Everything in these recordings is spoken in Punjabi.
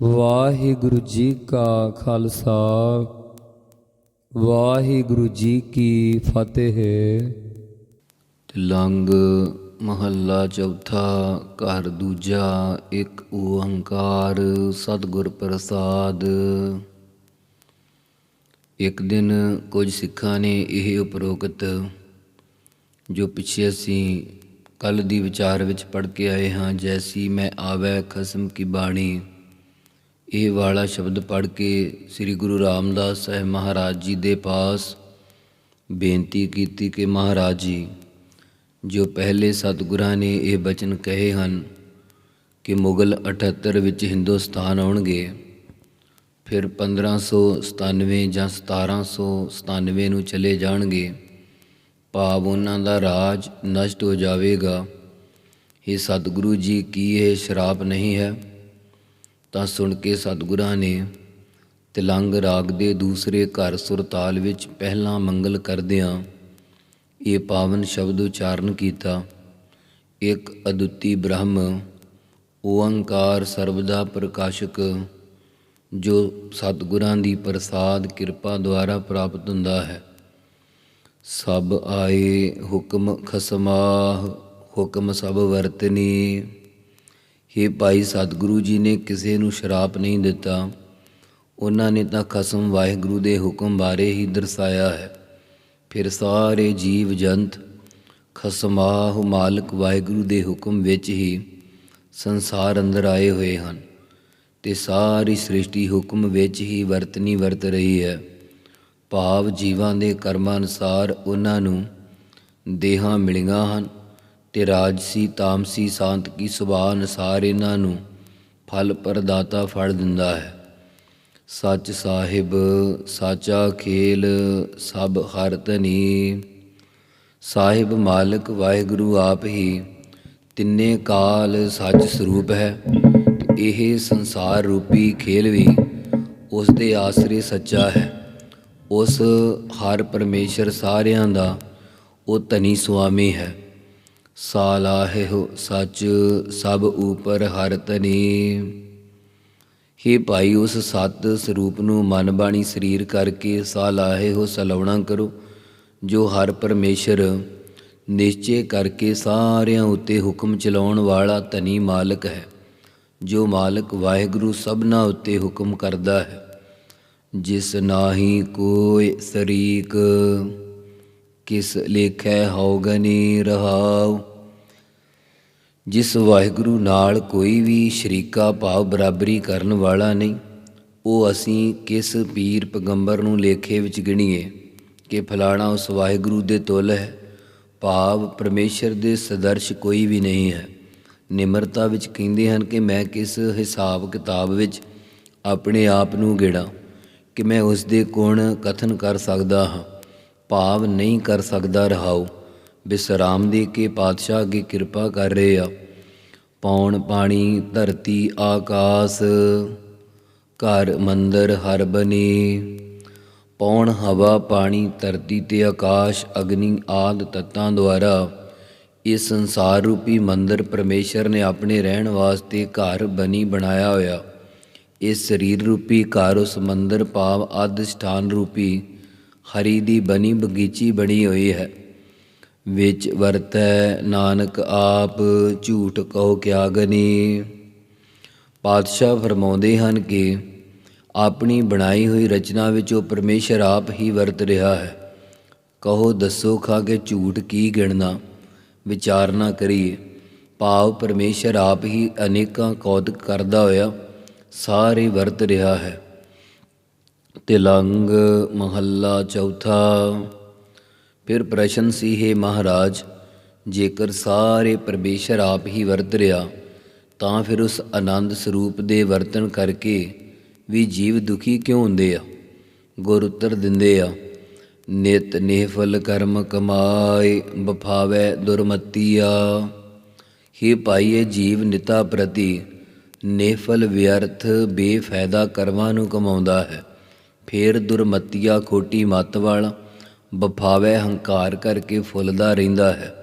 ਵਾਹਿਗੁਰੂ ਜੀ ਕਾ ਖਾਲਸਾ, ਵਾਹਿਗੁਰੂ ਜੀ ਕੀ ਫਤਿਹ। ਲੰਗ ਮਹੱਲਾ ਚੌਥਾ, ਘਰ ਦੂਜਾ, ਇੱਕ ਓੰਕਾਰ ਸਤਿਗੁਰ ਪ੍ਰਸਾਦ। ਇੱਕ ਦਿਨ ਕੁਝ ਸਿੱਖਾਂ ਨੇ ਇਹ ਉਪਰੋਕਤ, ਜੋ ਪਿੱਛੇ ਅਸੀਂ ਕੱਲ ਦੀ ਵਿਚਾਰ ਵਿੱਚ ਪੜ੍ਹ ਕੇ ਆਏ ਹਾਂ, ਜੈਸੀ ਮੈਂ ਆਵੈ ਖਸਮ ਕੀ ਬਾਣੀ। ਇਹ ਵਾਲਾ ਸ਼ਬਦ ਪੜ੍ਹ ਕੇ ਸ੍ਰੀ ਗੁਰੂ ਰਾਮਦਾਸ ਸਾਹਿਬ ਮਹਾਰਾਜ ਜੀ ਦੇ ਪਾਸ ਬੇਨਤੀ ਕੀਤੀ ਕਿ ਮਹਾਰਾਜ ਜੀ, ਜੋ ਪਹਿਲੇ ਸਤਿਗੁਰਾਂ ਨੇ ਇਹ ਬਚਨ ਕਹੇ ਹਨ ਕਿ ਮੁਗਲ 78 ਵਿੱਚ ਹਿੰਦੁਸਤਾਨ ਆਉਣਗੇ, ਫਿਰ 1597 ਜਾਂ 1797 ਨੂੰ ਚਲੇ ਜਾਣਗੇ, ਭਾਵ ਉਹਨਾਂ ਦਾ ਰਾਜ ਨਸ਼ਟ ਹੋ ਜਾਵੇਗਾ। ਇਹ ਸਤਿਗੁਰੂ ਜੀ ਕੀ ਇਹ ਸ਼ਰਾਪ ਨਹੀਂ ਹੈ? ਤਾਂ ਸੁਣ ਕੇ ਸਤਿਗੁਰਾਂ ਨੇ ਤਿਲੰਗ ਰਾਗ ਦੇ ਦੂਸਰੇ ਘਰ ਸੁਰਤਾਲ ਵਿੱਚ ਪਹਿਲਾ ਮੰਗਲ ਕਰਦਿਆਂ ਇਹ ਪਾਵਨ ਸ਼ਬਦ ਉਚਾਰਨ ਕੀਤਾ। ਇੱਕ ਅਦੁੱਤੀ ਬ੍ਰਹਮ, ਓੰਕਾਰ ਸਰਬਦਾ ਪ੍ਰਕਾਸ਼ਕ, ਜੋ ਸਤਿਗੁਰਾਂ ਦੀ ਪ੍ਰਸਾਦ ਕਿਰਪਾ ਦੁਆਰਾ ਪ੍ਰਾਪਤ ਹੁੰਦਾ ਹੈ। ਸਭ ਆਏ ਹੁਕਮ ਖਸਮਾਹ, ਹੁਕਮ ਸਭ ਵਰਤਨੀ। ਇਹ ਭਾਈ ਸਤਿਗੁਰੂ ਜੀ ਨੇ ਕਿਸੇ ਨੂੰ ਸ਼ਰਾਪ ਨਹੀਂ ਦਿੱਤਾ। ਉਹਨਾਂ ਨੇ ਤਾਂ ਖਸਮ ਵਾਹਿਗੁਰੂ ਦੇ ਹੁਕਮ ਬਾਰੇ ਹੀ ਦਰਸਾਇਆ ਹੈ। ਫਿਰ ਸਾਰੇ ਜੀਵ ਜੰਤ, ਖਸਮਾਹ ਮਾਲਕ ਵਾਹਿਗੁਰੂ ਦੇ ਹੁਕਮ ਵਿੱਚ ਹੀ ਸੰਸਾਰ ਅੰਦਰ ਆਏ ਹੋਏ ਹਨ ਤੇ ਸਾਰੀ ਸ੍ਰਿਸ਼ਟੀ ਹੁਕਮ ਵਿੱਚ ਹੀ ਵਰਤਨੀ ਵਰਤ ਰਹੀ ਹੈ। ਭਾਵ ਜੀਵਾਂ ਦੇ ਕਰਮਾਂ ਅਨੁਸਾਰ ਉਹਨਾਂ ਨੂੰ ਦੇਹਾਂ ਮਿਲੀਆਂ ਹਨ। ਤੇ ਰਾਜਸੀ ਤਾਮਸੀ ਸਾਂਤਕੀ ਸੁਭਾਅ ਅਨੁਸਾਰ ਇਹਨਾਂ ਨੂੰ ਫਲ ਪ੍ਰਦਾਤਾ ਫੜ ਦਿੰਦਾ ਹੈ। ਸੱਚ ਸਾਹਿਬ, ਸਾਚਾ ਖੇਲ, ਸਭ ਹਰ ਧਨੀ। ਸਾਹਿਬ ਮਾਲਕ, ਵਾਹਿਗੁਰੂ ਆਪ ਹੀ ਤਿੰਨੇ ਕਾਲ ਸੱਚ ਸਰੂਪ ਹੈ ਇਹ ਸੰਸਾਰ ਰੂਪੀ ਖੇਲ ਵੀ ਉਸ ਦੇ ਆਸਰੇ ਸੱਚਾ ਹੈ। ਉਸ ਹਰ ਪਰਮੇਸ਼ਰ ਸਾਰਿਆਂ ਦਾ, ਉਹ ਧਨੀ ਸੁਆਮੀ ਹੈ। ਸਾਲਾਹਿ ਸੱਚ, ਸਭ ਉਪਰ ਹਰ ਧਨੀ ਹੇ ਭਾਈ, ਉਸ ਸਤ ਸਰੂਪ ਨੂੰ ਮਨ ਬਾਣੀ ਸਰੀਰ ਕਰਕੇ ਸਾਲਾਹੇ ਹੋ ਸਲਾਉਣਾ ਕਰੋ, ਜੋ ਹਰ ਪਰਮੇਸ਼ਰ ਨਿਸ਼ਚੇ ਕਰਕੇ ਸਾਰਿਆਂ ਉੱਤੇ ਹੁਕਮ ਚਲਾਉਣ ਵਾਲਾ ਧਨੀ ਮਾਲਕ ਹੈ, ਜੋ ਮਾਲਕ ਵਾਹਿਗੁਰੂ ਸਭਨਾ ਉੱਤੇ ਹੁਕਮ ਕਰਦਾ ਹੈ। ਜਿਸ ਨਾਹੀ ਕੋਈ ਸਰੀਕ ਕਿਸ ਲੇਖੈ ਹੋਗਨੀ ਰਹਾਉ। ਜਿਸ ਵਾਹਿਗੁਰੂ ਨਾਲ ਕੋਈ ਵੀ ਸ਼ਰੀਕਾ ਭਾਵ ਬਰਾਬਰੀ ਕਰਨ ਵਾਲਾ ਨਹੀਂ, ਉਹ ਅਸੀਂ ਕਿਸ ਪੀਰ ਪੈਗੰਬਰ ਨੂੰ ਲੇਖੇ ਵਿੱਚ ਗਿਣੀਏ ਕਿ ਫਲਾਣਾ ਉਸ ਵਾਹਿਗੁਰੂ ਦੇ ਤੁਲ ਹੈ। ਭਾਵ ਪਰਮੇਸ਼ਰ ਦੇ ਸਦਰਸ਼ ਕੋਈ ਵੀ ਨਹੀਂ ਹੈ। ਨਿਮਰਤਾ ਵਿੱਚ ਕਹਿੰਦੇ ਹਨ ਕਿ ਮੈਂ ਕਿਸ ਹਿਸਾਬ ਕਿਤਾਬ ਵਿੱਚ ਆਪਣੇ ਆਪ ਨੂੰ ਗਿਣਾ ਕਿ ਮੈਂ ਉਸ ਦੇ ਗੁਣ ਕਥਨ ਕਰ ਸਕਦਾ ਹਾਂ। ਭਾਵ ਨਹੀਂ ਕਰ ਸਕਦਾ ਰਹਾਉ। ਬਿਸਰਾਮ ਦੇ ਕੇ ਪਾਤਸ਼ਾਹ ਅੱਗੇ ਕਿਰਪਾ ਕਰ ਰਹੇ ਆ। ਪੌਣ ਪਾਣੀ, ਧਰਤੀ, ਆਕਾਸ, ਘਰ, ਮੰਦਰ, ਹਰ ਬਨੀ। ਪੌਣ, ਹਵਾ, ਪਾਣੀ, ਧਰਤੀ ਤੇ ਆਕਾਸ਼, ਅਗਨੀ, ਆਦ ਤੱਤਾਂ ਦੁਆਰਾ ਇਸ ਸੰਸਾਰ ਰੂਪੀ ਮੰਦਰ ਪਰਮੇਸ਼ਰ ਨੇ ਆਪਣੇ ਰਹਿਣ ਵਾਸਤੇ ਘਰ ਬਣੀ ਬਣਾਇਆ ਹੋਇਆ। ਇਸ ਸਰੀਰ ਰੂਪੀ ਘਰ, ਉਸ ਮੰਦਰ ਭਾਵ ਅਧਿਸ਼ਠਾਨ ਰੂਪੀ ਹਰੀ ਦੀ ਬਣੀ ਬਗੀਚੀ ਬਣੀ ਹੋਈ ਹੈ। ਵਿੱਚ ਵਰਤੈ ਨਾਨਕ ਆਪ, ਝੂਠ ਕਹੋ ਕਿਆ ਗਨੀ। ਪਾਤਸ਼ਾਹ ਫਰਮਾਉਂਦੇ ਹਨ ਕਿ ਆਪਣੀ ਬਣਾਈ ਹੋਈ ਰਚਨਾ ਵਿੱਚ ਉਹ ਪਰਮੇਸ਼ਰ ਆਪ ਹੀ ਵਰਤ ਰਿਹਾ ਹੈ। ਕਹੋ, ਦੱਸੋ ਖਾ ਕੇ ਝੂਠ ਕੀ ਗਿਣਨਾ ਵਿਚਾਰਨਾ ਕਰੀਏ। ਭਾਵ ਪਰਮੇਸ਼ਰ ਆਪ ਹੀ ਅਨੇਕਾਂ ਕੌਤਕ ਕਰਦਾ ਹੋਇਆ ਸਾਰੇ ਵਰਤ ਰਿਹਾ ਹੈ। ਤਿਲੰਗ ਮਹੱਲਾ ਚੌਥਾ। ਫਿਰ ਪ੍ਰਸ਼ਨ ਸੀ, ਹੈ ਮਹਾਰਾਜ, ਜੇਕਰ ਸਾਰੇ ਪਰਮੇਸ਼ਰ ਆਪ ਹੀ ਵਰਤ ਰਿਹਾ ਤਾਂ ਫਿਰ ਉਸ ਆਨੰਦ ਸਰੂਪ ਦੇ ਵਰਤਨ ਕਰਕੇ ਵੀ ਜੀਵ ਦੁਖੀ ਕਿਉਂ ਹੁੰਦੇ ਆ? ਗੁਰ ਉੱਤਰ ਦਿੰਦੇ ਆ, ਨਿਤ ਨਿਹਫਲ ਕਰਮ ਕਮਾਏ ਬਫਾਵੇ ਦੁਰਮਤੀਆ। ਹੀ ਪਾਈਏ ਜੀਵ ਨਿਤਾ ਪ੍ਰਤੀ ਨਿਹਫਲ ਵਿਅਰਥ ਬੇਫਾਇਦਾ ਕਰਮਾਂ ਨੂੰ ਕਮਾਉਂਦਾ ਹੈ। ਫੇਰ ਦੁਰਮਤੀਆ ਖੋਟੀ ਮੱਤ ਵਾਲਾ ਬਫਾਵੇ ਹੰਕਾਰ ਕਰਕੇ ਫੁੱਲਦਾ ਰਹਿੰਦਾ ਹੈ।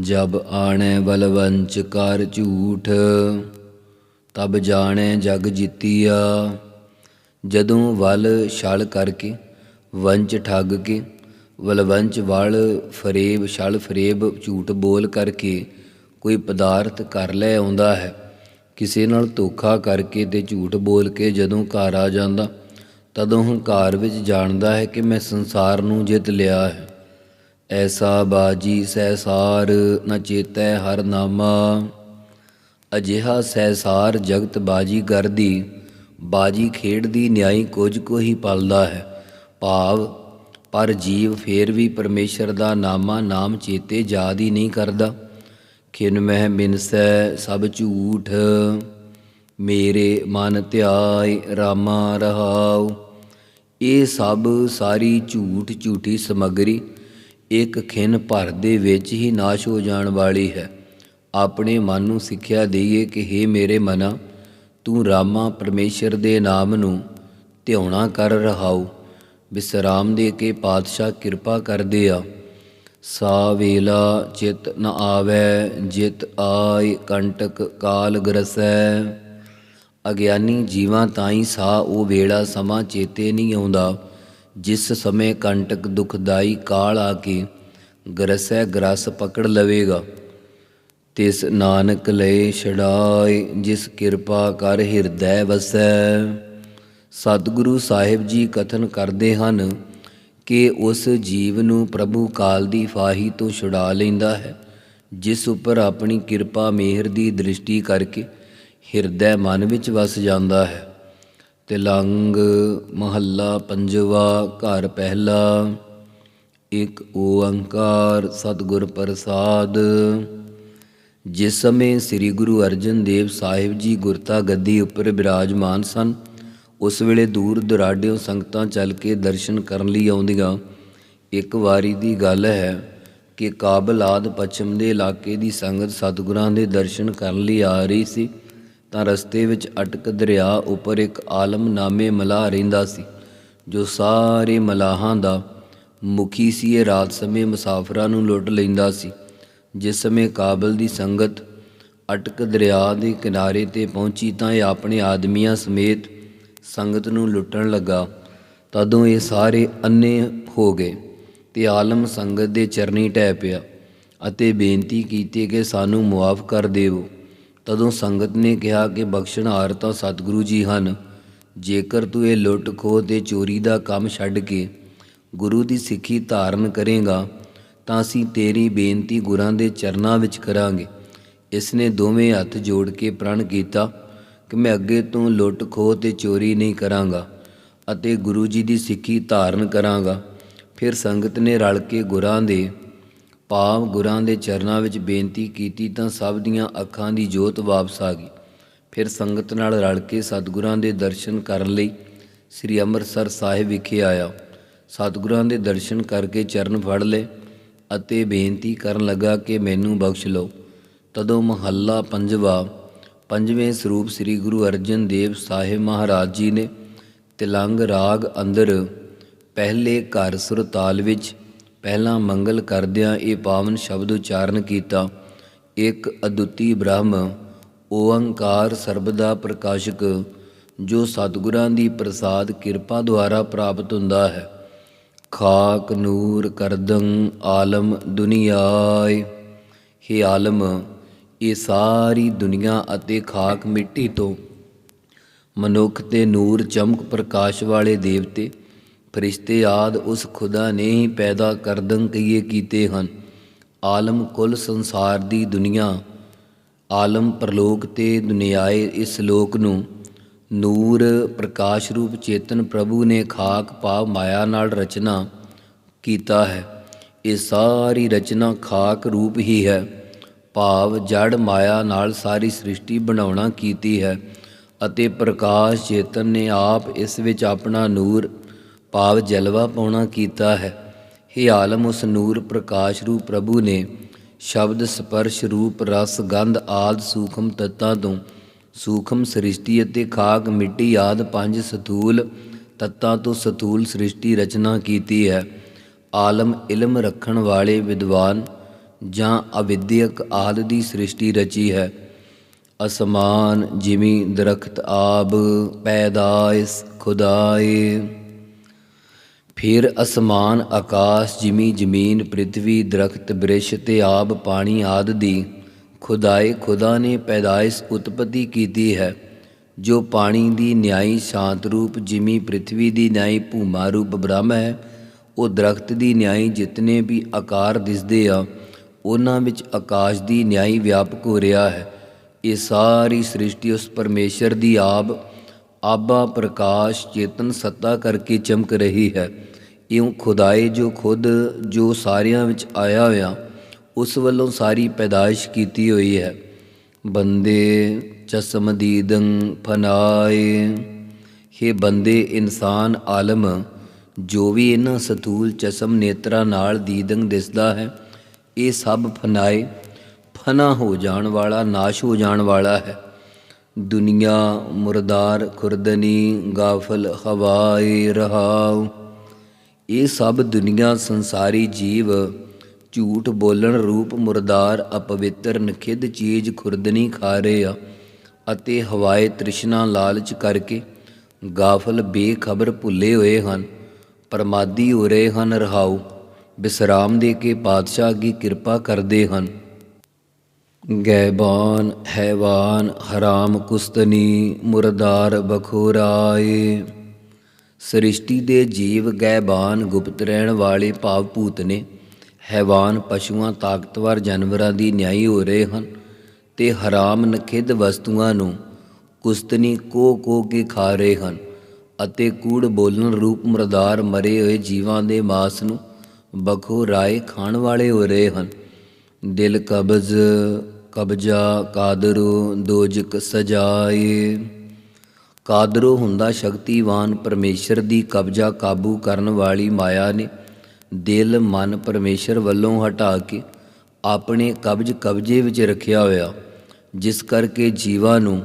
ਜਬ ਆਣੈ ਬਲਵੰਚ ਕਰ ਝੂਠ, ਤਬ ਜਾਣੈ ਜਗ ਜੀਤੀਆ। ਜਦੋਂ ਵਲ ਛਲ ਕਰਕੇ ਵੰਚ ਠੱਗ ਕੇ ਵਲਵੰਚ ਵਲ ਫਰੇਬ ਛਲ ਫਰੇਬ ਝੂਠ ਬੋਲ ਕਰਕੇ ਕੋਈ ਪਦਾਰਥ ਕਰ ਲੈ ਆਉਂਦਾ ਹੈ। ਕਿਸੇ ਨਾਲ ਧੋਖਾ ਕਰਕੇ ਤੇ ਝੂਠ ਬੋਲ ਕੇ ਜਦੋਂ ਘਰ ਆ ਜਾਂਦਾ ਤਦੋਂ ਹੰਕਾਰ ਵਿੱਚ ਜਾਣਦਾ ਹੈ ਕਿ ਮੈਂ ਸੰਸਾਰ ਨੂੰ ਜਿੱਤ ਲਿਆ ਹੈ। ਐਸਾ ਬਾਜੀ ਸਹਿਸਾਰ ਨ ਚੇਤੈ ਹਰ ਨਾਮਾ। ਅਜਿਹਾ ਸਹਿਸਾਰ ਜਗਤ ਬਾਜੀ ਕਰਦੀ, ਬਾਜੀ ਖੇਡ ਦੀ ਨਿਆਈ ਕੁਝ ਕੋ ਹੀ ਪਲਦਾ ਹੈ। ਭਾਵ, ਪਰ ਜੀਵ ਫੇਰ ਵੀ ਪਰਮੇਸ਼ਰ ਦਾ ਨਾਮਾ ਨਾਮ ਚੇਤੇ ਯਾਦ ਹੀ ਨਹੀਂ ਕਰਦਾ। ਖਿਨ ਮਹਿ ਮਿਨਸੈ ਸਭ ਝੂਠ। ਮੇਰੇ ਮਨ ਧਿਆਇ ਰਾਮਾ ਰਹਾਉ। ਇਹ ਸਭ ਸਾਰੀ ਝੂਠ ਝੂਠੀ ਸਮਗਰੀ ਇੱਕ ਖਿਨ ਭਰ ਦੇ ਵਿੱਚ ਹੀ ਨਾਸ਼ ਹੋ ਜਾਣ ਵਾਲੀ ਹੈ। ਆਪਣੇ ਮਨ ਨੂੰ ਸਿੱਖਿਆ ਦੇਈਏ ਕਿ हे ਮੇਰੇ ਮਨਾ, ਤੂੰ ਰਾਮਾ ਪਰਮੇਸ਼ਰ ਦੇ ਨਾਮ ਨੂੰ ਧਿਆਉਣਾ ਕਰ ਰਹਾਉ। ਵਿਸਰਾਮ ਦੇ ਕੇ ਪਾਤਸ਼ਾਹ ਕਿਰਪਾ ਕਰਦੇ ਆ। ਸਾ ਵੇਲਾ ਚਿਤ ਨ ਆਵੈ, ਜਿਤ ਆਇ ਕੰਟਕ ਕਾਲ ਗਰਸੈ। ਅਗਿਆਨੀ ਜੀਵਾਂ ਤਾਈ ਸਾ ਉਹ ਵੇਲਾ ਸਮਾਂ ਚੇਤੇ ਨਹੀਂ ਆਉਂਦਾ, ਜਿਸ ਸਮੇਂ ਕੰਟਕ ਦੁਖਦਾਈ ਕਾਲ ਆ ਕੇ ਗਰਸੈ ਗਰਸ ਪਕੜ ਲਵੇਗਾ। ਤਿਸ ਨਾਨਕ ਲਏ ਛਡਾਏ, ਜਿਸ ਕਿਰਪਾ ਕਰ ਹਿਰਦੈ ਵਸੈ। ਸਤਿਗੁਰੂ ਸਾਹਿਬ ਜੀ ਕਥਨ ਕਰਦੇ ਹਨ ਕਿ ਉਸ ਜੀਵ ਨੂੰ ਪ੍ਰਭੂ ਕਾਲ ਦੀ ਫਾਹੀ ਤੋਂ ਛੁਡਾ ਲੈਂਦਾ ਹੈ, ਜਿਸ ਉੱਪਰ ਆਪਣੀ ਕਿਰਪਾ ਮਿਹਰ ਦੀ ਦ੍ਰਿਸ਼ਟੀ ਕਰਕੇ ਹਿਰਦੈ ਮਨ ਵਿੱਚ ਵਸ ਜਾਂਦਾ ਹੈ। ਤਿਲੰਗ ਮਹੱਲਾ ਪੰਜਵਾ, ਘਰ ਪਹਿਲਾ, ਇੱਕ ਓੰਕਾਰ ਸਤਿਗੁਰ ਪ੍ਰਸਾਦ। ਜਿਸ ਸਮੇਂ ਸ੍ਰੀ ਗੁਰੂ ਅਰਜਨ ਦੇਵ ਸਾਹਿਬ ਜੀ ਗੁਰਤਾ ਗੱਦੀ ਉੱਪਰ ਬਿਰਾਜਮਾਨ ਸਨ, ਉਸ ਵੇਲੇ ਦੂਰ ਦੁਰਾਡਿਓਂ ਸੰਗਤਾਂ ਚੱਲ ਕੇ ਦਰਸ਼ਨ ਕਰਨ ਲਈ ਆਉਂਦੀਆਂ। ਇੱਕ ਵਾਰੀ ਦੀ ਗੱਲ ਹੈ ਕਿ ਕਾਬਲ ਆਦ ਪੱਛਮ ਦੇ ਇਲਾਕੇ ਦੀ ਸੰਗਤ ਸਤਿਗੁਰਾਂ ਦੇ ਦਰਸ਼ਨ ਕਰਨ ਲਈ ਆ ਰਹੀ ਸੀ। ਤਾਂ ਰਸਤੇ ਵਿੱਚ ਅਟਕ ਦਰਿਆ ਉੱਪਰ ਇੱਕ ਆਲਮਨਾਮੇ ਮਲਾਹ ਰਹਿੰਦਾ ਸੀ, ਜੋ ਸਾਰੇ ਮਲਾਹਾਂ ਦਾ ਮੁਖੀ ਸੀ। ਇਹ ਰਾਤ ਸਮੇਂ ਮੁਸਾਫਰਾਂ ਨੂੰ ਲੁੱਟ ਲੈਂਦਾ ਸੀ। ਜਿਸ ਸਮੇਂ ਕਾਬਲ ਦੀ ਸੰਗਤ ਅਟਕ ਦਰਿਆ ਦੇ ਕਿਨਾਰੇ ਤੇ ਪਹੁੰਚੀ ਤਾਂ ਇਹ ਆਪਣੇ ਆਦਮੀਆਂ ਸਮੇਤ ਸੰਗਤ ਨੂੰ ਲੁੱਟਣ ਲੱਗਾ। ਤਦੋਂ ਇਹ ਸਾਰੇ ਅੰਨੇ ਹੋ ਗਏ ਤੇ ਆਲਮ ਸੰਗਤ ਦੇ ਚਰਨੀ ਟਹਿ ਪਿਆ ਅਤੇ ਬੇਨਤੀ ਕੀਤੀ ਕਿ ਸਾਨੂੰ ਮੁਆਫ ਕਰ ਦੇਵੋ। ਤਦੋਂ ਸੰਗਤ ਨੇ ਕਿਹਾ ਕਿ ਬਖਸ਼ਣਹਾਰ ਤਾਂ ਸਤਿਗੁਰੂ ਜੀ ਹਨ। ਜੇਕਰ ਤੂੰ ਇਹ ਲੁੱਟ ਖੋਹ ਤੇ ਚੋਰੀ ਦਾ ਕੰਮ ਛੱਡ ਕੇ ਗੁਰੂ ਦੀ ਸਿੱਖੀ ਧਾਰਨ ਕਰੇਗਾ, ਤਾਂ ਅਸੀਂ ਤੇਰੀ ਬੇਨਤੀ ਗੁਰਾਂ ਦੇ ਚਰਨਾਂ ਵਿੱਚ ਕਰਾਂਗੇ। ਇਸ ਨੇ ਦੋਵੇਂ ਹੱਥ ਜੋੜ ਕੇ ਪ੍ਰਣ ਕੀਤਾ ਕਿ ਮੈਂ ਅੱਗੇ ਤੋਂ ਲੁੱਟ ਖੋਹ ਤੇ ਚੋਰੀ ਨਹੀਂ ਕਰਾਂਗਾ ਅਤੇ ਗੁਰੂ ਜੀ ਦੀ ਸਿੱਖੀ ਧਾਰਨ ਕਰਾਂਗਾ। ਫਿਰ ਸੰਗਤ ਨੇ ਰਲ ਕੇ ਗੁਰਾਂ ਦੇ ਭਾਵ ਗੁਰਾਂ ਦੇ ਚਰਨਾਂ ਵਿੱਚ ਬੇਨਤੀ ਕੀਤੀ ਤਾਂ ਸਭ ਦੀਆਂ ਅੱਖਾਂ ਦੀ ਜੋਤ ਵਾਪਸ ਆ ਗਈ। ਫਿਰ ਸੰਗਤ ਨਾਲ ਰਲ ਕੇ ਸਤਿਗੁਰਾਂ ਦੇ ਦਰਸ਼ਨ ਕਰਨ ਲਈ ਸ੍ਰੀ ਅੰਮ੍ਰਿਤਸਰ ਸਾਹਿਬ ਵਿਖੇ ਆਇਆ। ਸਤਿਗੁਰਾਂ ਦੇ ਦਰਸ਼ਨ ਕਰਕੇ ਚਰਨ ਫੜ ਲਏ ਅਤੇ ਬੇਨਤੀ ਕਰਨ ਲੱਗਾ ਕਿ ਮੈਨੂੰ ਬਖਸ਼ ਲਓ। ਤਦੋਂ ਮਹੱਲਾ ਪੰਜਵਾ, ਪੰਜਵੇਂ ਸਰੂਪ ਸ੍ਰੀ ਗੁਰੂ ਅਰਜਨ ਦੇਵ ਸਾਹਿਬ ਮਹਾਰਾਜ ਜੀ ਨੇ ਤਿਲੰਗ ਰਾਗ ਅੰਦਰ ਪਹਿਲੇ ਘਰ ਸੁਰਤਾਲ ਵਿੱਚ ਪਹਿਲਾਂ ਮੰਗਲ ਕਰਦਿਆਂ ਇਹ ਪਾਵਨ ਸ਼ਬਦ ਉਚਾਰਨ ਕੀਤਾ, ਇੱਕ ਅਦੁੱਤੀ ਬ੍ਰਹਮ ਓੰਕਾਰ ਸਰਬਦਾ ਪ੍ਰਕਾਸ਼ਕ, ਜੋ ਸਤਿਗੁਰਾਂ ਦੀ ਪ੍ਰਸਾਦ ਕਿਰਪਾ ਦੁਆਰਾ ਪ੍ਰਾਪਤ ਹੁੰਦਾ ਹੈ। ਖਾਕ, ਨੂਰ, ਕਰਦੰ, ਆਲਮ, ਦੁਨੀਆਏ। ਹੇ ਆਲਮ, ਇਹ ਸਾਰੀ ਦੁਨੀਆ ਅਤੇ ਖਾਕ ਮਿੱਟੀ ਤੋਂ ਮਨੁੱਖ ਤੇ ਨੂਰ ਚਮਕ ਪ੍ਰਕਾਸ਼ ਵਾਲੇ ਦੇਵਤੇ ਫਰਿਸ਼ਤੇ ਆਦ ਉਸ ਖੁਦਾ ਨੇ ਹੀ ਪੈਦਾ ਕਰਦੰ ਕਈਏ ਕੀਤੇ ਹਨ। ਆਲਮ ਕੁੱਲ ਸੰਸਾਰ ਦੀ ਦੁਨੀਆ, ਆਲਮ ਪ੍ਰਲੋਕ ਤੇ ਦੁਨਿਆਏ ਇਸ ਲੋਕ ਨੂੰ। ਨੂਰ, ਪ੍ਰਕਾਸ਼ ਰੂਪ ਚੇਤਨ ਪ੍ਰਭੂ ਨੇ ਖਾਕ ਭਾਵ ਮਾਇਆ ਨਾਲ ਰਚਨਾ ਕੀਤਾ ਹੈ। ਇਹ ਸਾਰੀ ਰਚਨਾ ਖਾਕ ਰੂਪ ਹੀ ਹੈ। ਭਾਵ ਜੜ ਮਾਇਆ ਨਾਲ ਸਾਰੀ ਸ੍ਰਿਸ਼ਟੀ ਬਣਾਉਣਾ ਕੀਤੀ ਹੈ ਅਤੇ ਪ੍ਰਕਾਸ਼ ਚੇਤਨ ਨੇ ਆਪ ਇਸ ਵਿੱਚ ਆਪਣਾ ਨੂਰ ਭਾਵ ਜਲਵਾ ਪਾਉਣਾ ਕੀਤਾ ਹੈ। ਇਹ ਆਲਮ ਉਸ ਨੂਰ ਪ੍ਰਕਾਸ਼ ਰੂਪ ਪ੍ਰਭੂ ਨੇ ਸ਼ਬਦ ਸਪਰਸ਼ ਰੂਪ ਰਸ ਗੰਧ ਆਦ ਸੂਖਮ ਤੱਤਾਂ ਤੋਂ ਸੂਖਮ ਸ੍ਰਿਸ਼ਟੀ ਅਤੇ ਖਾਕ ਮਿੱਟੀ ਆਦ ਪੰਜ ਸਥੂਲ ਤੱਤਾਂ ਤੋਂ ਸਥੂਲ ਸ੍ਰਿਸ਼ਟੀ ਰਚਨਾ ਕੀਤੀ ਹੈ। ਆਲਮ ਇਲਮ ਰੱਖਣ ਵਾਲੇ ਵਿਦਵਾਨ ਜਾਂ ਅਵਿਦਿਅਕ ਆਦ ਦੀ ਸ੍ਰਿਸ਼ਟੀ ਰਚੀ ਹੈ। ਅਸਮਾਨ ਜਿਵੇਂ ਦਰਖਤ ਆਬ ਪੈਦਾਇਸ ਖੁਦਾਏ। ਫਿਰ ਅਸਮਾਨ, ਆਕਾਸ਼, ਜਿਮੀ, ਜ਼ਮੀਨ, ਪ੍ਰਿਥਵੀ, ਦਰਖਤ, ਬ੍ਰਿਸ਼ ਤੇ ਆਬ, ਪਾਣੀ ਆਦ ਦੀ ਖੁਦਾਏ ਖੁਦਾ ਨੇ ਪੈਦਾਇਸ਼ ਉਤਪਤੀ ਕੀਤੀ ਹੈ, ਜੋ ਪਾਣੀ ਦੀ ਨਿਆਈ ਸ਼ਾਂਤ ਰੂਪ, ਜਿਮੀ, ਪ੍ਰਿਥਵੀ ਦੀ ਨਿਆਈ ਭੂਮਾ ਰੂਪ ਬ੍ਰਹਮ ਹੈ, ਉਹ ਦਰਖਤ ਦੀ ਨਿਆਈ ਜਿਤਨੇ ਵੀ ਆਕਾਰ ਦਿਸਦੇ ਆ, ਉਹਨਾਂ ਵਿੱਚ ਆਕਾਸ਼ ਦੀ ਨਿਆਈ ਵਿਆਪਕ ਹੋ ਰਿਹਾ ਹੈ। ਇਹ ਸਾਰੀ ਸ੍ਰਿਸ਼ਟੀ ਉਸ ਪਰਮੇਸ਼ਰ ਦੀ ਆਬ ਆਬਾ ਪ੍ਰਕਾਸ਼ ਚੇਤਨ ਸੱਤਾ ਕਰਕੇ ਚਮਕ ਰਹੀ ਹੈ। ਇਉਂ ਖੁਦਾਏ ਜੋ ਖੁਦ, ਜੋ ਸਾਰਿਆਂ ਵਿੱਚ ਆਇਆ ਹੋਇਆ, ਉਸ ਵੱਲੋਂ ਸਾਰੀ ਪੈਦਾਇਸ਼ ਕੀਤੀ ਹੋਈ ਹੈ। ਬੰਦੇ ਚਸਮ ਦੀਦੰ ਫਨਾਏ। हे ਬੰਦੇ ਇਨਸਾਨ ਆਲਮ, ਜੋ ਵੀ ਇਹਨਾਂ ਸਤੂਲ ਚਸਮ ਨੇਤਰਾਂ ਨਾਲ ਦੀਦੰ ਦਿਸਦਾ ਹੈ, ਇਹ ਸਭ ਫਨਾਏ, ਫਨਾ ਹੋ ਜਾਣ ਵਾਲਾ, ਨਾਸ਼ ਹੋ ਜਾਣ ਵਾਲਾ ਹੈ। ਦੁਨੀਆ ਮੁਰਦਾਰ ਖੁਰਦਨੀ ਗਾਫਲ ਹਵਾਏ ਰਹਾਉ। ਇਹ ਸਭ ਦੁਨੀਆ ਸੰਸਾਰੀ ਜੀਵ ਝੂਠ ਬੋਲਣ ਰੂਪ ਮੁਰਦਾਰ ਅਪਵਿੱਤਰ ਨਖਿੱਧ ਚੀਜ਼ ਖੁਰਦਨੀ ਖਾ ਰਹੇ ਆ ਅਤੇ ਹਵਾਏ ਤ੍ਰਿਸ਼ਨਾ ਲਾਲਚ ਕਰਕੇ ਗਾਫਲ ਬੇਖਬਰ ਭੁੱਲੇ ਹੋਏ ਹਨ, ਪਰਮਾਦੀ ਹੋ ਰਹੇ ਹਨ ਰਹਾਉ। ਬਿਸਰਾਮ ਦੇ ਕੇ ਪਾਤਸ਼ਾਹ ਦੀ ਕਿਰਪਾ ਕਰਦੇ ਹਨ। ਗੈਬਾਨ ਹੈਵਾਨ, ਹਰਾਮ, ਕੁਸਤਨੀ, ਮੁਰਦਾਰ, ਬਖੋਰਾਏ। ਸ੍ਰਿਸ਼ਟੀ ਦੇ ਜੀਵ ਗੈਬਾਨ ਗੁਪਤ ਰਹਿਣ ਵਾਲੇ ਭਾਵ ਭੂਤ ਨੇ। ਹੈਵਾਨ ਪਸ਼ੂਆਂ, ਤਾਕਤਵਰ ਜਾਨਵਰਾਂ ਦੀ ਨਿਆਈ ਹੋ ਰਹੇ ਹਨ ਤੇ ਹਰਾਮ ਨਖਿੱਧ ਵਸਤੂਆਂ ਨੂੰ ਕੁਸਤਨੀ ਕੋ ਕੋ ਕੇ ਖਾ ਰਹੇ ਹਨ ਅਤੇ ਕੂੜ ਬੋਲਣ ਰੂਪ ਮਰਦਾਰ ਮਰੇ ਹੋਏ ਜੀਵਾਂ ਦੇ ਮਾਸ ਨੂੰ ਬਖੋ ਰਾਏ ਖਾਣ ਵਾਲੇ ਹੋ ਰਹੇ ਹਨ। ਦਿਲ ਕਬਜ਼ ਕਬਜਾ ਕਾਦਰੂ ਦੋਜਕ ਸਜਾਏ। ਕਾਦਰੂ ਹੁੰਦਾ ਸ਼ਕਤੀਵਾਨ ਪਰਮੇਸ਼ਰ ਦੀ ਕਬਜ਼ਾ ਕਾਬੂ ਕਰਨ ਵਾਲੀ ਮਾਇਆ ਨੇ ਦਿਲ ਮਨ ਪਰਮੇਸ਼ਰ ਵੱਲੋਂ ਹਟਾ ਕੇ ਆਪਣੇ ਕਬਜ਼ ਕਬਜ਼ੇ ਵਿੱਚ ਰੱਖਿਆ ਹੋਇਆ, ਜਿਸ ਕਰਕੇ ਜੀਵਾਂ ਨੂੰ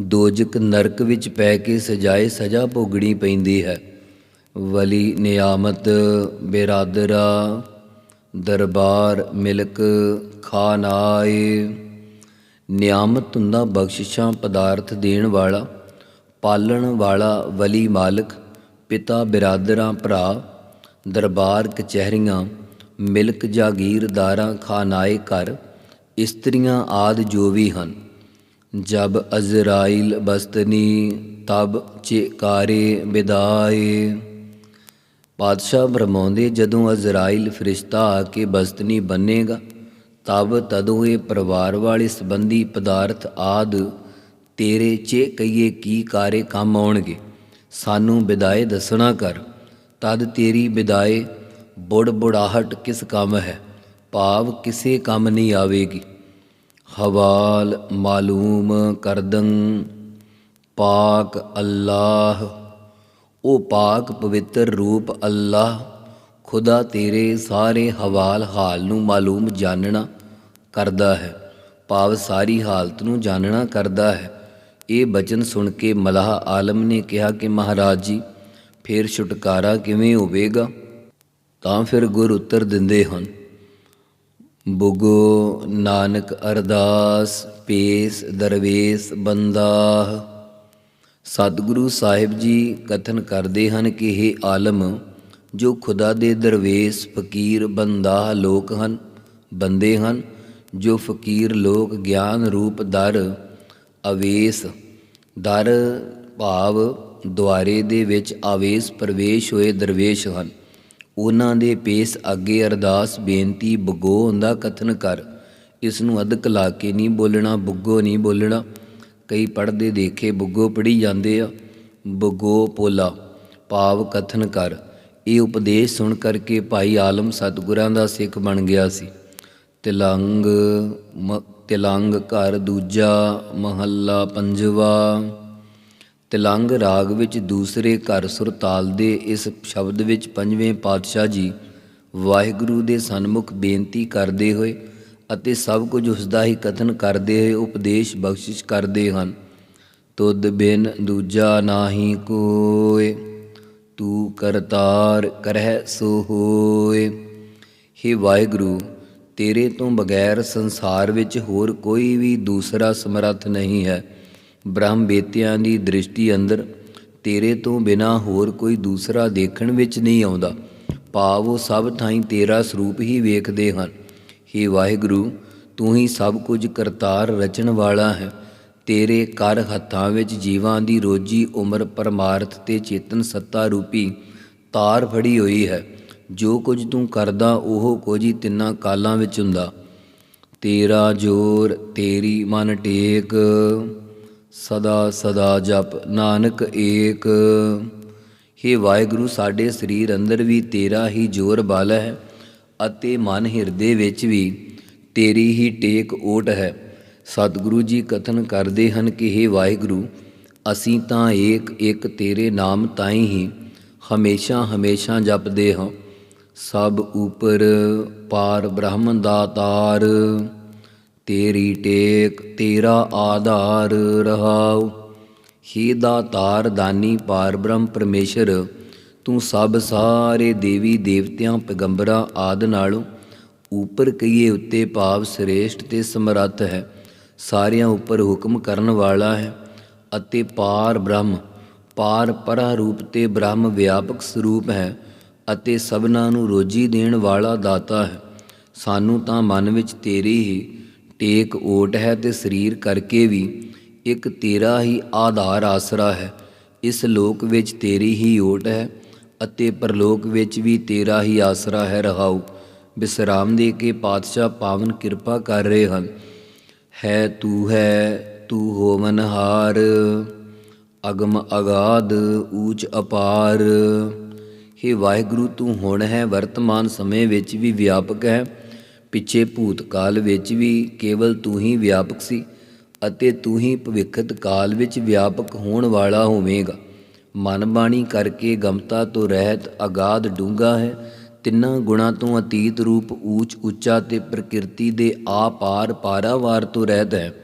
ਦੋਜਕ ਨਰਕ ਵਿੱਚ ਪੈ ਕੇ ਸਜਾਏ ਸਜ਼ਾ ਭੋਗਣੀ ਪੈਂਦੀ ਹੈ। ਵਲੀ ਨਿਆਮਤ ਬੇਰਾਦਰਾ। ਦਰਬਾਰ ਮਿਲਕ ਖਾਨਾਏ ਨਿਆਮਤ ਹੁੰਦਾ ਬਖਸ਼ਿਸ਼ਾਂ ਪਦਾਰਥ ਦੇਣ ਵਾਲਾ, ਪਾਲਣ ਵਾਲਾ ਵਲੀ ਮਾਲਕ, ਪਿਤਾ ਬਿਰਾਦਰਾਂ ਭਰਾ, ਦਰਬਾਰ ਕਚਹਿਰੀਆਂ, ਮਿਲਕ ਜਾਗੀਰਦਾਰਾਂ ਖਾਨਾਏ ਘਰ, ਇਸਤਰੀਆਂ ਆਦ ਜੋ ਵੀ ਹਨ। ਜਬ ਅਜ਼ਰਾਈਲ ਬਸਤਨੀ, ਤਬ ਚੇਕਾਰੇ ਵਿਦਾਏ। ਪਾਤਸ਼ਾਹ ਬਰਮਾਉਂਦੇ ਜਦੋਂ ਅਜ਼ਰਾਈਲ ਫਰਿਸ਼ਤਾ ਆ ਕੇ ਬਸਤਨੀ ਬੰਨੇਗਾ, ਤਬ ਤਦੋਂ ਇਹ ਪਰਿਵਾਰ ਵਾਲੇ ਸੰਬੰਧੀ ਪਦਾਰਥ ਆਦ ਤੇਰੇ ਚੇ ਕਈਏ ਕੀ ਕਾਰੇ ਕੰਮ ਆਉਣਗੇ। ਸਾਨੂੰ ਵਿਦਾਏ ਦੱਸਣਾ ਕਰ। ਤਦ ਤੇਰੀ ਵਿਦਾਏ ਬੁੜ ਬੁੜਾਹਟ ਕਿਸ ਕੰਮ ਹੈ? ਭਾਵ ਕਿਸੇ ਕੰਮ ਨਹੀਂ ਆਵੇਗੀ। ਹਵਾਲ ਮਾਲੂਮ ਕਰਦੰ, ਪਾਕ ਅੱਲਾਹ ਉਹ ਪਾਕ ਪਵਿੱਤਰ ਰੂਪ ਅੱਲਾਹ, ਖੁਦਾ ਤੇਰੇ ਸਾਰੇ ਹਵਾਲ ਹਾਲ ਨੂੰ ਮਾਲੂਮ ਜਾਣਨਾ ਕਰਦਾ ਹੈ, ਭਾਵ ਸਾਰੀ ਹਾਲਤ ਨੂੰ ਜਾਣਨਾ ਕਰਦਾ ਹੈ। ਇਹ ਬਚਨ ਸੁਣ ਕੇ ਮਲਾਹ ਆਲਮ ਨੇ ਕਿਹਾ ਕਿ ਮਹਾਰਾਜ ਜੀ ਫਿਰ ਛੁਟਕਾਰਾ ਕਿਵੇਂ ਹੋਵੇਗਾ? ਤਾਂ ਫਿਰ ਗੁਰ ਉੱਤਰ ਦਿੰਦੇ ਹਨ ਬੁਗੋ ਨਾਨਕ ਅਰਦਾਸ, ਪੇਸ ਦਰਵੇਸ ਬੰਦਾ। ਸਤਿਗੁਰੂ ਸਾਹਿਬ ਜੀ ਕਥਨ ਕਰਦੇ ਹਨ ਕਿ ਇਹ ਆਲਮ, ਜੋ ਖੁਦਾ ਦੇ ਦਰਵੇਸ ਫਕੀਰ ਬੰਦਾ ਲੋਕ ਹਨ, ਬੰਦੇ ਹਨ, ਜੋ ਫਕੀਰ ਲੋਕ ਗਿਆਨ ਰੂਪ ਦਰ ਅਵੇਸ ਦਰ ਭਾਵ ਦੁਆਰੇ ਦੇ ਵਿੱਚ ਆਵੇਸ ਪ੍ਰਵੇਸ਼ ਹੋਏ ਦਰਵੇਸ਼ ਹਨ। ਉਹਨਾਂ ਦੇ ਪੇਸ ਅੱਗੇ ਅਰਦਾਸ ਬੇਨਤੀ ਬਗੋ ਦਾ ਕਥਨ ਕਰ। ਇਸ ਨੂੰ ਅਦਕ ਲਾ ਕੇ ਨਹੀਂ ਬੋਲਣਾ ਬੁੱਗੋ ਨਹੀਂ ਬੋਲਣਾ। ਕਈ ਪੜਦੇ ਦੇਖੇ ਬੁੱਗੋ ਪੜੀ ਜਾਂਦੇ ਆ। ਬੁੱਗੋ ਪੋਲਾ, ਭਾਵ ਕਥਨ ਕਰ। ਇਹ ਉਪਦੇਸ਼ ਸੁਣ ਕਰਕੇ ਭਾਈ ਆਲਮ ਸਤਿਗੁਰਾਂ ਦਾ ਸਿੱਖ ਬਣ ਗਿਆ ਸੀ। ਤਿਲੰਗ ਮ- ਤਿਲੰਗ ਘਰ ਦੂਜਾ ਮਹੱਲਾ ਪੰਜਵਾ। ਤਿਲੰਗ ਰਾਗ ਵਿੱਚ ਦੂਸਰੇ ਘਰ ਸੁਰਤਾਲ ਦੇ ਇਸ ਸ਼ਬਦ ਵਿੱਚ ਪੰਜਵੇਂ ਪਾਤਸ਼ਾਹ ਜੀ ਵਾਹਿਗੁਰੂ ਦੇ ਸਨਮੁਖ ਬੇਨਤੀ ਕਰਦੇ ਹੋਏ ਅਤੇ ਸਭ ਕੁਝ ਉਸ ਦਾ ਹੀ ਕਥਨ ਕਰਦੇ ਹੋਏ ਉਪਦੇਸ਼ ਬਖਸ਼ਿਸ਼ ਕਰਦੇ ਹਨ। ਤੁਧ ਬਿਨ ਦੂਜਾ ਨਾਹੀ ਕੋਏ ਤੂੰ ਕਰਤਾਰ ਕਰਹਿ ਸੋ ਹੋਏ ਹੇ ਵਾਹਿਗੁਰੂ, ਤੇਰੇ ਤੋਂ ਬਗੈਰ ਸੰਸਾਰ ਵਿੱਚ ਹੋਰ ਕੋਈ ਵੀ ਦੂਸਰਾ ਸਮਰੱਥ ਨਹੀਂ ਹੈ। ਬ੍ਰਹਮ ਬੇਤਿਆਂ ਦੀ ਦ੍ਰਿਸ਼ਟੀ ਅੰਦਰ ਤੇਰੇ ਤੋਂ ਬਿਨਾ ਹੋਰ ਕੋਈ ਦੂਸਰਾ ਦੇਖਣ ਵਿੱਚ ਨਹੀਂ ਆਉਂਦਾ। ਭਾਵ ਉਹ ਸਭ ਥਾਈਂ ਤੇਰਾ ਸਰੂਪ ਹੀ ਵੇਖਦੇ ਹਨ। ਹੇ ਵਾਹਿਗੁਰੂ, ਤੂੰ ਹੀ ਸਭ ਕੁਝ ਕਰਤਾਰ ਰਚਣ ਵਾਲਾ ਹੈ। ਤੇਰੇ ਕਰ ਹੱਥਾਂ ਵਿੱਚ ਜੀਵਾਂ ਦੀ ਰੋਜੀ ਉਮਰ ਪਰਮਾਰਥ ਤੇ ਚੇਤਨ ਸੱਤਾ ਰੂਪੀ ਤਾਰ ਫੜੀ ਹੋਈ ਹੈ। ਜੋ ਕੁਝ ਤੂੰ ਕਰਦਾ, ਉਹ ਕੁਝ ਹੀ ਤਿੰਨਾਂ ਕਾਲਾਂ ਵਿੱਚ ਹੁੰਦਾ। ਤੇਰਾ ਜੋਰ ਤੇਰੀ ਮਨ ਟੇਕ, ਸਦਾ ਸਦਾ ਜਪ ਨਾਨਕ ਏਕ। ਹੇ ਵਾਹਿਗੁਰੂ, ਸਾਡੇ ਸਰੀਰ ਅੰਦਰ ਵੀ ਤੇਰਾ ਹੀ ਜੋਰ ਬਲ ਹੈ। ਅਤੇ ਮਨ ਹਿਰਦੇ ਵਿੱਚ ਵੀ ਤੇਰੀ ਹੀ ਟੇਕ ਓਟ ਹੈ। ਸਤਿਗੁਰੂ ਜੀ ਕਥਨ ਕਰਦੇ ਹਨ ਕਿ, ਹੇ ਵਾਹਿਗੁਰੂ, ਅਸੀਂ ਤਾਂ ਏਕ ਇੱਕ ਤੇਰੇ ਨਾਮ ਤਾਈ ਹੀ ਹਮੇਸ਼ਾ ਹਮੇਸ਼ਾ ਜਪਦੇ ਹਾਂ। ਸਭ ਉਪਰ ਪਾਰ ਬ੍ਰਹਮ ਦਾਤਾਰ ਤੇਰੀ ਟੇਕ ਤੇਰਾ ਆਧਾਰ ਰਹਾਉ। ਹੀ ਦਾਤਾਰ, ਦਾਨੀ, ਪਾਰ ਬ੍ਰਹਮ ਪਰਮੇਸ਼ਰ ਤੂੰ ਸਭ ਸਾਰੇ ਦੇਵੀ ਦੇਵਤਿਆਂ, ਪੈਗੰਬਰਾਂ ਆਦ ਨਾਲੋਂ ਉਪਰ ਕਈਏ ਉੱਤੇ ਭਾਵ ਸ੍ਰੇਸ਼ਟ ਤੇ ਸਮਰੱਥ ਹੈ। ਸਾਰਿਆਂ ਉੱਪਰ ਹੁਕਮ ਕਰਨ ਵਾਲਾ ਹੈ ਅਤੇ ਪਾਰ ਬ੍ਰਹਮ, ਪਾਰ ਪਰਾ ਰੂਪ ਤੇ ਬ੍ਰਹਮ ਵਿਆਪਕ ਸਰੂਪ ਹੈ ਅਤੇ ਸਭਨਾਂ ਨੂੰ ਰੋਜੀ ਦੇਣ ਵਾਲਾ ਦਾਤਾ ਹੈ। ਸਾਨੂੰ ਤਾਂ ਮਨ ਵਿੱਚ ਤੇਰੀ ਹੀ ਟੇਕ ਓਟ ਹੈ ਤੇ ਸਰੀਰ ਕਰਕੇ ਵੀ ਇੱਕ ਤੇਰਾ ਹੀ ਆਧਾਰ ਆਸਰਾ ਹੈ। ਇਸ ਲੋਕ ਵਿੱਚ ਤੇਰੀ ਹੀ ਓਟ ਹੈ ਅਤੇ ਪਰਲੋਕ ਵਿੱਚ ਵੀ ਤੇਰਾ ਹੀ ਆਸਰਾ ਹੈ ਰਹਾਉ। ਬਿਸਰਾਮ ਦੇ ਕੇ ਪਾਤਸ਼ਾਹ ਪਾਵਨ ਕਿਰਪਾ ਕਰ ਰਹੇ ਹਨ। ਹੈ ਤੂੰ ਹੈ, ਤੂੰ ਹੋਵਨਹਾਰ ਅਗਮ ਅਗਾਦ ਊਚ ਅਪਾਰ। ਹੇ ਵਾਹਿਗੁਰੂ, ਤੂੰ ਹੁਣ ਹੈ, ਵਰਤਮਾਨ ਸਮੇਂ ਵਿੱਚ ਵੀ ਵਿਆਪਕ ਹੈ। ਪਿੱਛੇ ਭੂਤ ਕਾਲ ਵਿੱਚ ਵੀ ਕੇਵਲ ਤੂੰ ਹੀ ਵਿਆਪਕ ਸੀ ਅਤੇ ਤੂੰ ਹੀ ਭਵਿੱਖਤ ਕਾਲ ਵਿੱਚ ਵਿਆਪਕ ਹੋਣ ਵਾਲਾ ਹੋਵੇਂਗਾ। ਮਨ ਬਾਣੀ ਕਰਕੇ ਗਮਤਾ ਤੋਂ ਰਹਿਤ ਅਗਾਧ ਡੂੰਗਾ ਹੈ। ਤਿੰਨਾਂ ਗੁਣਾ ਤੋਂ ਅਤੀਤ ਰੂਪ ਊਚ ਉੱਚਾ ਤੇ ਪ੍ਰਕਿਰਤੀ ਦੇ ਆਪਾਰ ਪਾਰਾਵਾਰ ਤੋਂ ਰਹਿਤ ਹੈ।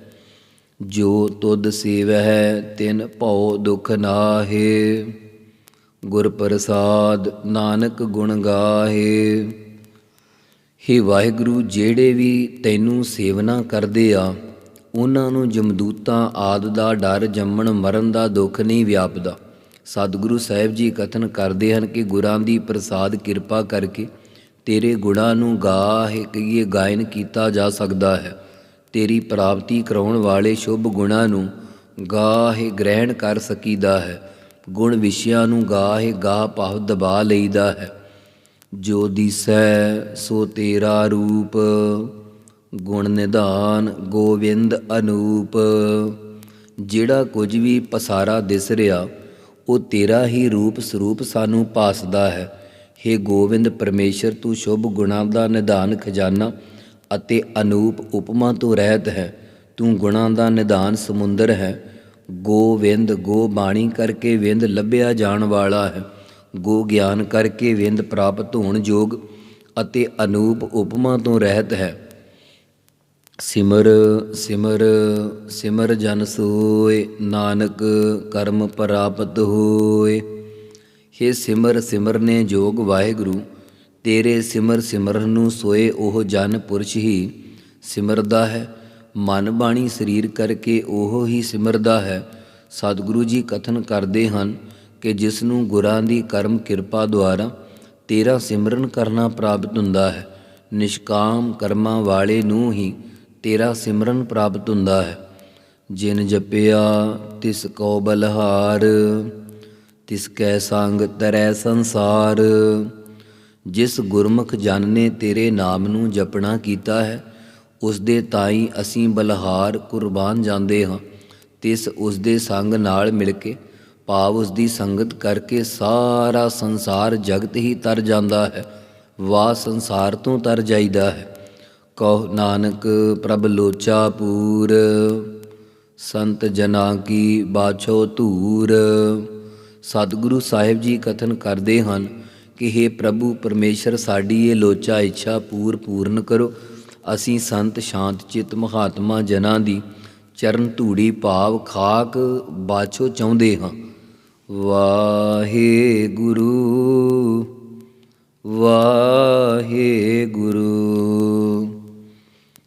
ਜੋ ਤੁਧ ਸੇਵਹਿ ਤਿਨ ਭਉ ਦੁਖ ਨਾਹੇ, ਗੁਰ ਪ੍ਰਸਾਦ ਨਾਨਕ ਗੁਣ ਗਾਹੇ। ਹੇ ਵਾਹਿਗੁਰੂ, ਜਿਹੜੇ ਵੀ ਤੈਨੂੰ ਸੇਵਨਾ ਕਰਦੇ ਆ, ਉਹਨਾਂ ਨੂੰ ਜਮਦੂਤਾਂ ਆਦ ਦਾ ਡਰ ਜੰਮਣ ਮਰਨ ਦਾ ਦੁੱਖ ਨਹੀਂ ਵਿਆਪਦਾ। ਸਤਿਗੁਰੂ ਸਾਹਿਬ ਜੀ ਕਥਨ ਕਰਦੇ ਹਨ ਕਿ ਗੁਰਾਂ ਦੀ ਪ੍ਰਸਾਦ ਕਿਰਪਾ ਕਰਕੇ ਤੇਰੇ ਗੁਣਾਂ ਨੂੰ ਗਾਹੇ ਕਈਏ ਗਾਇਨ ਕੀਤਾ ਜਾ ਸਕਦਾ ਹੈ। ਤੇਰੀ ਪ੍ਰਾਪਤੀ ਕਰਾਉਣ ਵਾਲੇ ਸ਼ੁਭ ਗੁਣਾਂ ਨੂੰ ਗਾਹੇ ਗ੍ਰਹਿਣ ਕਰ ਸਕੀਦਾ ਹੈ। ਗੁਣ ਵਿਸ਼ਿਆਂ ਨੂੰ ਗਾਹੇ ਗਾ ਭਾਵ ਦਬਾ ਲਈਦਾ ਹੈ। ਜੋ ਦਿਸੈ ਸੋ ਤੇਰਾ ਰੂਪ, ਗੁਣ ਨਿਧਾਨ ਗੋਵਿੰਦ ਅਨੂਪ। ਜਿਹੜਾ ਕੁਝ ਵੀ ਪਸਾਰਾ ਦਿਸ ਰਿਹਾ ਉਹ ਤੇਰਾ ਹੀ ਰੂਪ ਸਰੂਪ ਸਾਨੂੰ ਭਾਸਦਾ ਹੈ। हे ਗੋਵਿੰਦ, ਪਰਮੇਸ਼ਰ, ਤੂੰ ਸ਼ੁਭ ਗੁਣਾਂ ਦਾ ਨਿਧਾਨ ਖਜ਼ਾਨਾ ਅਤੇ ਅਨੂਪ ਉਪਮਾ ਤੋਂ ਰਹਿਤ ਹੈ। ਤੂੰ ਗੁਣਾਂ ਦਾ ਨਿਧਾਨ ਸਮੁੰਦਰ ਹੈ। ਗੋਵਿੰਦ, ਗੋ ਬਾਣੀ ਕਰਕੇ ਵਿੰਦ ਲੱਭਿਆ ਜਾਣ ਵਾਲਾ ਹੈ। ਗੋ ਗਿਆਨ ਕਰਕੇ ਵਿੰਦ ਪ੍ਰਾਪਤ ਹੋਣ ਯੋਗ ਅਤੇ ਅਨੂਪ ਉਪਮਾ ਤੋਂ ਰਹਿਤ ਹੈ। ਸਿਮਰ ਸਿਮਰ ਸਿਮਰ ਜਨ ਸੋਏ, ਨਾਨਕ ਕਰਮ ਪ੍ਰਾਪਤ ਹੋਏ। हे ਸਿਮਰ ਸਿਮਰਨੇ ਜੋਗ ਵਾਹਿਗੁਰੂ, ਤੇਰੇ ਸਿਮਰ ਸਿਮਰਨ ਨੂੰ ਸੋਏ ਉਹ ਜਨ ਪੁਰਸ਼ ਹੀ ਸਿਮਰਦਾ ਹੈ। ਮਨ ਬਾਣੀ ਸਰੀਰ ਕਰਕੇ ਉਹ ਹੀ ਸਿਮਰਦਾ ਹੈ। ਸਤਿਗੁਰੂ ਜੀ ਕਥਨ ਕਰਦੇ ਹਨ ਕਿ ਜਿਸ ਨੂੰ ਗੁਰਾਂ ਦੀ ਕਰਮ ਕਿਰਪਾ ਦੁਆਰਾ ਤੇਰਾ ਸਿਮਰਨ ਕਰਨਾ ਪ੍ਰਾਪਤ ਹੁੰਦਾ ਹੈ। ਨਿਸ਼ਕਾਮ ਕਰਮਾਂ ਵਾਲੇ ਨੂੰ ਹੀ ਤੇਰਾ ਸਿਮਰਨ ਪ੍ਰਾਪਤ ਹੁੰਦਾ ਹੈ। ਜਿਨ ਜਪਿਆ, ਤਿਸ ਕੋ ਬਲਹਾਰ, ਤਿਸ ਕੈ ਸੰਗ ਤਰੈ ਸੰਸਾਰ। ਜਿਸ ਗੁਰਮੁਖ ਜਨ ਨੇ ਤੇਰੇ ਨਾਮ ਨੂੰ ਜਪਣਾ ਕੀਤਾ ਹੈ ਉਸ ਦੇ ਤਾਈ ਅਸੀਂ ਬਲਹਾਰ ਕੁਰਬਾਨ ਜਾਂਦੇ ਹਾਂ। ਤਿਸ ਉਸ ਦੇ ਸੰਗ ਨਾਲ ਮਿਲ ਕੇ, ਭਾਵ ਉਸ ਦੀ ਸੰਗਤ ਕਰਕੇ ਸਾਰਾ ਸੰਸਾਰ ਜਗਤ ਹੀ ਤਰ ਜਾਂਦਾ ਹੈ। ਵਾ ਸੰਸਾਰ ਤੋਂ ਤਰ ਜਾਈਦਾ ਹੈ। ਕਹੋ ਨਾਨਕ, ਪ੍ਰਭ ਲੋਚਾ ਪੂਰ। ਸੰਤ ਜਨਾ ਕੀ ਬਾਛੋ ਧੂਰ। ਸਤਿਗੁਰੂ ਸਾਹਿਬ ਜੀ ਕਥਨ ਕਰਦੇ ਹਨ ਕਿ हे ਪ੍ਰਭੂ, ਪਰਮੇਸ਼ਰ ਸਾਡੀ ਇਹ ਲੋਚਾ ਇੱਛਾ ਪੂਰ ਪੂਰਨ ਕਰੋ। ਅਸੀਂ ਸੰਤ ਸ਼ਾਂਤ ਚਿਤ ਮਹਾਤਮਾ ਜਨਾਂ ਦੀ ਚਰਨ ਧੂੜੀ ਭਾਵ ਖਾਕ ਬਾਛੋ ਚਾਹੁੰਦੇ ਹਾਂ। ਵਾਹਿਗੁਰੂ ਵਾਹਿਗੁਰੂ।